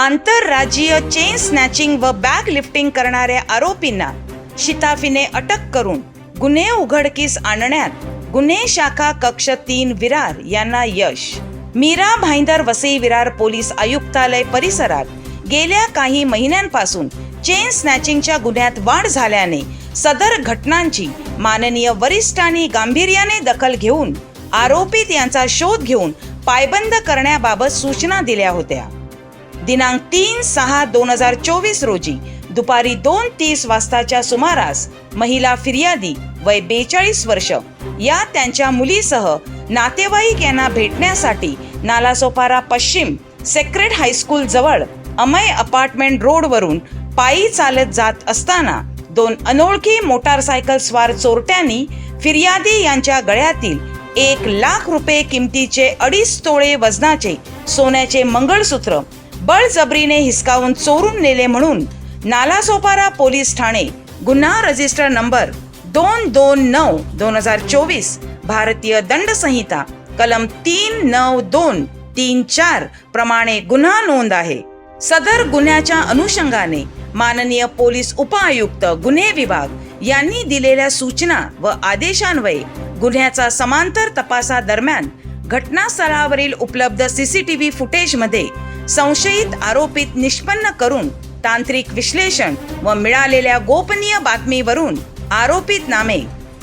आंतरराज्यीय chain snatching व bag lifting करणाऱ्या आरोपींना शिताफीने अटक करून गुन्हे उघडकीस आणण्यात गुन्हे शाखा कक्ष तीन विरार यांना यश. मीरा भाईंदर वसई विरार पोलीस आयुक्तालय परिसरात गेल्या काही महिन्यांपासून चेन स्नॅचिंगच्या गुन्ह्यात वाढ झाल्याने सदर घटनांची माननीय वरिष्ठांनी गांभीर्याने दखल घेऊन आरोपित यांचा शोध घेऊन पायबंद करण्याबाबत सूचना दिल्या होत्या. दिनांक तीन सहा दोन हजार चोवीस रोजी दुपारी दोन तीस वाजताच्या सुमारास महिला फिर्यादी वय बेचाळीस वर्ष या त्यांच्या मुलीसह नातेवाईक यांना भेटण्यासाठी नालासोपारा पश्चिम सेक्रेट हायस्कूल जवळ अमय अपार्टमेंट रोडवरून पायी चालत जात असताना दोन अनोळखी मोटारसायकल स्वार चोरट्यांनी फिर्यादी यांच्या गळ्यातील एक लाख रुपये किमतीचे अडीच तोळे वजनाचे सोन्याचे मंगळसूत्र बळजबरीने हिसकावून चोरून नेले म्हणून नालासोपारा पोलीस ठाणे गुन्हा रजिस्टर नंबर दोन दोन नऊ दोन हजार चोवीस भारतीय दंड संहिता कलम तीन नऊ दोन तीन चार प्रमाणे गुन्हा नोंद आहे. सदर गुन्ह्याच्या अनुषंगाने माननीय पोलीस उपआयुक्त गुन्हे विभाग यांनी दिलेल्या सूचना व आदेशान्वये गुन्ह्याचा समांतर तपासादरम्यान घटनास्थळावरील उपलब्ध सीसीटीव्ही फुटेजमध्ये संशयित आरोपित निष्पन्न करून तांत्रिक विश्लेषण व मिळालेल्या गोपनीय बातमीवरून आरोपित नामे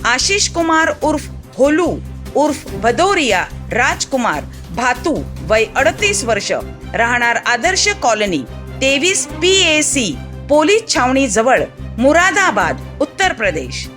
आशिष कुमार उर्फ होलू उर्फ भदोरिया राजकुमार भातू वय अडतीस वर्ष राहणार आदर्श कॉलनी तेवीस पी ए सी पोलीस छावणी जवळ मुरादाबाद उत्तर प्रदेश.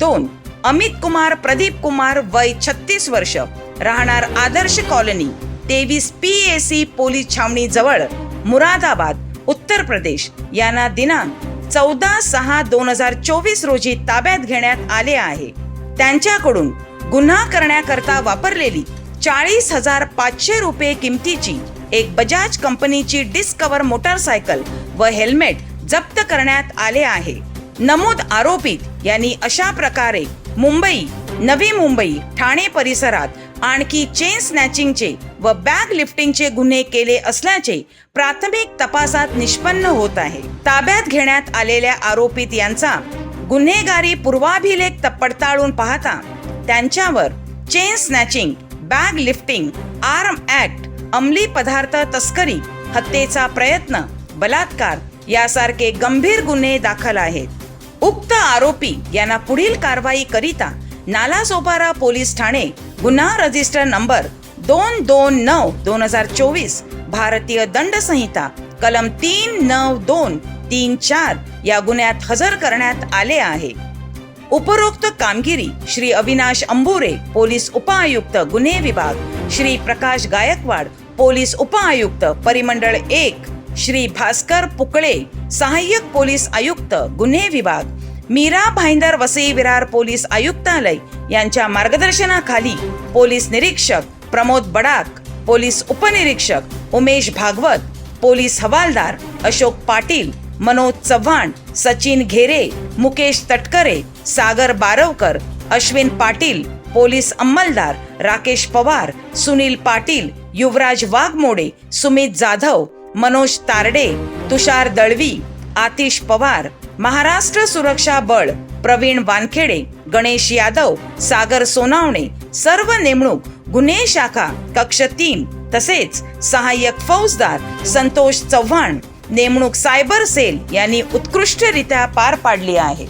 दोन अमित कुमार प्रदीप कुमार वय छत्तीस वर्ष राहणार आदर्श कॉलनी तेवीस पी ए सी पोलीस छावणी जवळ मुरादाबाद उत्तर प्रदेश यांना दिनांक चौदा सहा दोन हजार चोवीस रोजी ताब्यात घेण्यात आले आहे. त्यांच्याकडून गुन्हा करण्याकरता वापरलेली चाळीस हजार पाचशे रुपये किमतीची एक बजाज कंपनीची डिस्कवर मोटारसायकल व हेल्मेट जप्त करण्यात आले आहे. नमूद आरोपित यांनी अशा प्रकारे मुंबई नवी मुंबई ठाणे परिसरात आणखी चेन स्नॅचिंगचे व बॅग लिफ्टिंगचे गुन्हे केले असल्याचे प्राथमिक तपासात निष्पन्न होत आहे. ताब्यात घेण्यात आलेल्या आरोपित यांचा गुन्हेगारी पूर्वाभिलेख त- पडताळून पाहता त्यांच्यावर chain snatching bag lifting arm act अंमली पदार्थ तस्करी हत्येचा प्रयत्न बलात्कार यासारखे गंभीर गुन्हे दाखल आहेत. उक्त आरोपी यांना पुढील कारवाई करिता नालासोपारा पोलीस ठाणे गुन्हा रजिस्टर नंबर दोन दोन नऊ दोन हजार चोवीस भारतीय दंड संहिता कलम तीन नऊ दोन तीन चार या गुन्ह्यात हजर करण्यात आले आहे. उपरोक्त कामगिरी श्री अविनाश अंबुरे पोलीस उपआयुक्त गुन्हे विभाग श्री प्रकाश गायकवाड पोलीस उपआयुक्त परिमंडळ एक श्री भास्कर पुकळे सहाय्यक पोलीस आयुक्त गुन्हे विभाग मीरा भाईंदर वसई विरार पोलीस आयुक्तालय यांच्या मार्गदर्शनाखाली पोलीस निरीक्षक प्रमोद बडाक पोलीस उपनिरीक्षक उमेश भागवत पोलीस हवालदार अशोक पाटील मनोज चव्हाण सचिन घेरे मुकेश तटकरे सागर बारवकर अश्विन पाटील पोलीस अंमलदार राकेश पवार सुनील पाटील युवराज वाघमोडे सुमित जाधव मनोज तारडे तुषार दळवी आतिश पवार महाराष्ट्र सुरक्षा बळ प्रवीण वानखेडे गणेश यादव सागर सोनावणे सर्व नेमणूक गुन्हे शाखा कक्ष तीन तसेच सहाय्यक फौजदार संतोष चव्हाण नेमणूक सायबर सेल यांनी उत्कृष्टरित्या पार पाडली आहे.